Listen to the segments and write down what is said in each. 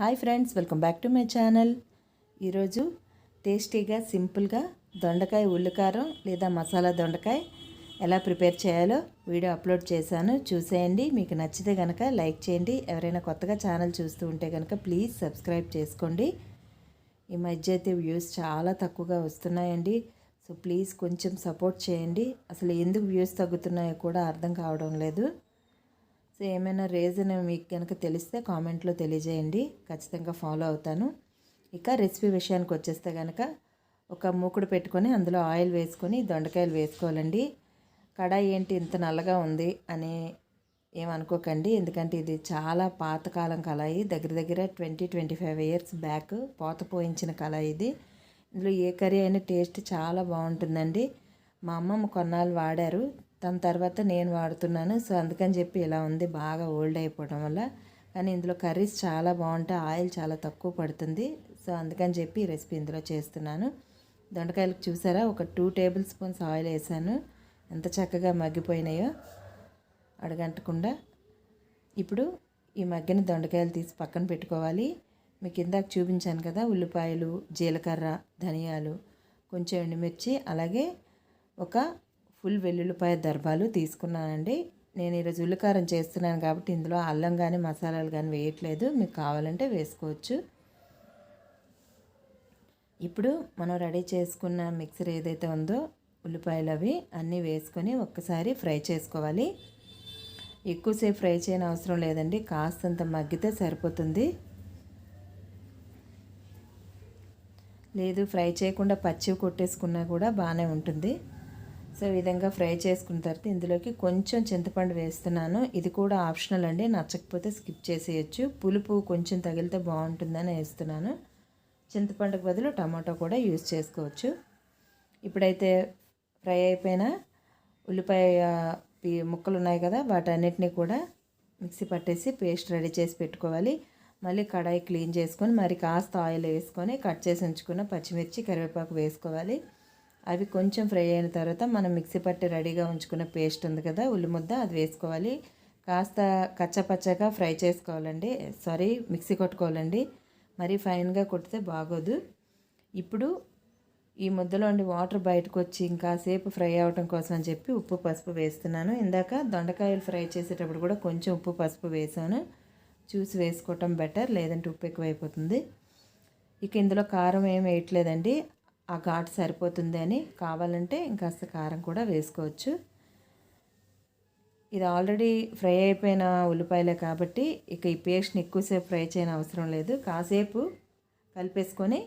Hi friends welcome back to my channel. ఈరోజు టేస్టీగా సింపుల్గా దొండకాయ ఉల్లికారం లేదా మసాలా దొండకాయ ఎలా ప్రిపేర్ చేయాలో వీడియో అప్లోడ్ చేశాను. చూసేయండి. మీకు నచ్చితే కనుక లైక్ చేయండి. ఎవరైనా కొత్తగా ఛానల్ చూస్తూ ఉంటే కనుక ప్లీజ్ సబ్స్క్రైబ్ చేసుకోండి. ఈ మధ్య అయితే వ్యూస్ చాలా తక్కువగా వస్తున్నాయండి. సో ప్లీజ్ కొంచెం సపోర్ట్ చేయండి. అసలు ఎందుకు వ్యూస్ తగ్గుతున్నాయో కూడా అర్థం కావడం లేదు. సో ఏమైనా రీజన్ మీకు కనుక తెలిస్తే కామెంట్లో తెలియజేయండి. ఖచ్చితంగా ఫాలో అవుతాను. ఇక రెసిపీ విషయానికి వచ్చేస్తే కనుక ఒక మూకుడు పెట్టుకొని అందులో ఆయిల్ వేసుకొని దొండకాయలు వేసుకోవాలండి. కడాయి ఏంటి ఇంత నల్లగా ఉంది అని ఏమనుకోకండి ఎందుకంటే ఇది చాలా పాతకాలం కళాయి. దగ్గర దగ్గర twenty twenty five years back పోత పోయించిన కళాయి ఇది. ఇందులో ఏ కర్రీ అయినా టేస్ట్ చాలా బాగుంటుందండి. మా అమ్మమ్మ కొన్నాళ్ళు వాడారు. దాని తర్వాత నేను వాడుతున్నాను. సో అందుకని చెప్పి ఇలా ఉంది. బాగా ఓల్డ్ అయిపోవడం వల్ల. కానీ ఇందులో కర్రీస్ చాలా బాగుంటాయి. ఆయిల్ చాలా తక్కువ పడుతుంది. సో అందుకని చెప్పి ఈ రెసిపీ ఇందులో చేస్తున్నాను. దొండకాయలకు చూసారా? ఒక టూ టేబుల్ స్పూన్స్ ఆయిల్ వేసాను. ఎంత చక్కగా మగ్గిపోయినాయో అడగంటకుండా. ఇప్పుడు ఈ మగ్గిన దొండకాయలు తీసి పక్కన పెట్టుకోవాలి. మీకు ఇందాక చూపించాను కదా ఉల్లిపాయలు జీలకర్ర ధనియాలు కొంచెం ఎండుమిర్చి అలాగే ఒక ఫుల్ వెల్లుల్లిపాయ దర్భాలు తీసుకున్నానండి. నేను ఈరోజు ఉల్లికారం చేస్తున్నాను కాబట్టి ఇందులో అల్లం కానీ మసాలాలు కానీ వేయట్లేదు. మీకు కావాలంటే వేసుకోవచ్చు. ఇప్పుడు మనం రెడీ చేసుకున్న మిక్సర్ ఏదైతే ఉందో ఉల్లిపాయలు అవి అన్నీ వేసుకొని ఒక్కసారి ఫ్రై చేసుకోవాలి. ఎక్కువసేపు ఫ్రై చేయని అవసరం లేదండి. కాస్తంత మగ్గితే సరిపోతుంది. లేదు ఫ్రై చేయకుండా పచ్చివి కొట్టేసుకున్నా కూడా బాగానే ఉంటుంది. సో ఈ విధంగా ఫ్రై చేసుకున్న తర్వాత ఇందులోకి కొంచెం చింతపండు వేస్తున్నాను. ఇది కూడా ఆప్షనల్ అండి. నచ్చకపోతే స్కిప్ చేసేయచ్చు. పులుపు కొంచెం తగిలితే బాగుంటుందని వేస్తున్నాను. చింతపండుకు బదులు టమాటో కూడా యూజ్ చేసుకోవచ్చు. ఇప్పుడైతే ఫ్రై అయిపోయిన ఉల్లిపాయ ముక్కలు ఉన్నాయి కదా వాటన్నిటిని కూడా మిక్సీ పట్టేసి పేస్ట్ రెడీ చేసి పెట్టుకోవాలి. మళ్ళీ కడాయి క్లీన్ చేసుకొని మరి కాస్త ఆయిల్ వేసుకొని కట్ చేసి ఉంచుకున్న పచ్చిమిర్చి కరివేపాకు వేసుకోవాలి. అవి కొంచెం ఫ్రై అయిన తర్వాత మనం మిక్సీ పట్టి రెడీగా ఉంచుకున్న పేస్ట్ ఉంది కదా ఉల్లి ముద్ద అది వేసుకోవాలి. కాస్త కచ్చపచ్చగా ఫ్రై చేసుకోవాలండి. సారీ మిక్సీ కొట్టుకోవాలండి. మరీ ఫైన్గా కొడితే బాగోదు. ఇప్పుడు ఈ ముద్దలోండి వాటర్ బయటకు వచ్చి ఇంకాసేపు ఫ్రై అవటం కోసం అని చెప్పి ఉప్పు పసుపు వేస్తున్నాను. ఇందాక దొండకాయలు ఫ్రై చేసేటప్పుడు కూడా కొంచెం ఉప్పు పసుపు వేసాను. చూసి వేసుకోవటం బెటర్ లేదంటే ఉప్పు ఎక్కువైపోతుంది. ఇక ఇందులో కారం ఏం వేయట్లేదండి. ఆ ఘాటు సరిపోతుంది అని కావాలంటే ఇంకాస్త కారం కూడా వేసుకోవచ్చు. ఇది ఆల్రెడీ ఫ్రై అయిపోయిన ఉల్లిపాయలే కాబట్టి ఇక ఈ పేస్ట్ని ఎక్కువసేపు ఫ్రై చేయని అవసరం లేదు. కాసేపు కలిపేసుకొని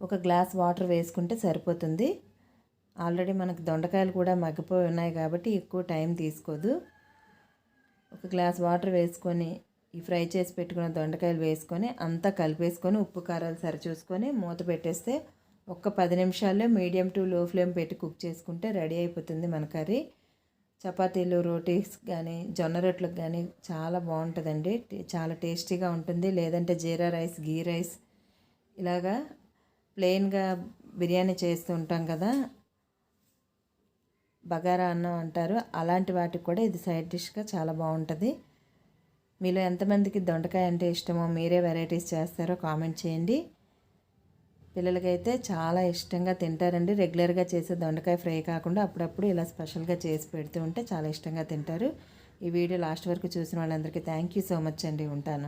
ఒక గ్లాస్ వాటర్ వేసుకుంటే సరిపోతుంది. ఆల్రెడీ మనకు దొండకాయలు కూడా మగ్గిపోయి ఉన్నాయి కాబట్టి ఎక్కువ టైం తీసుకోదు. ఒక గ్లాస్ వాటర్ వేసుకొని ఈ ఫ్రై చేసి పెట్టుకున్న దొండకాయలు వేసుకొని అంతా కలిపేసుకొని ఉప్పు కారాలు సరి చూసుకొని మూత పెట్టేస్తే ఒక్క పది నిమిషాల్లో మీడియం టు లో ఫ్లేమ్ పెట్టి కుక్ చేసుకుంటే రెడీ అయిపోతుంది మన కర్రీ. చపాతీలు రోటీస్ కానీ జొన్న రొట్లకు కానీ చాలా బాగుంటుందండి. చాలా టేస్టీగా ఉంటుంది. లేదంటే జీరా రైస్ గీ రైస్ ఇలాగా ప్లెయిన్గా బిర్యానీ చేస్తూ ఉంటాం కదా. బగారా అన్నం అంటారు. అలాంటి వాటికి కూడా ఇది సైడ్ డిష్గా చాలా బాగుంటుంది. మీలో ఎంతమందికి దొండకాయ అంటే ఇష్టమో మీరే వెరైటీస్ చేస్తారో కామెంట్ చేయండి. పిల్లలకైతే చాలా ఇష్టంగా తింటారండి. రెగ్యులర్గా చేసే దొండకాయ ఫ్రై కాకుండా అప్పుడప్పుడు ఇలా స్పెషల్గా చేసి పెడుతూ ఉంటే చాలా ఇష్టంగా తింటారు. ఈ వీడియో లాస్ట్ వరకు చూసిన వాళ్ళందరికీ థ్యాంక్ యూ సో మచ్ అండి. ఉంటాను.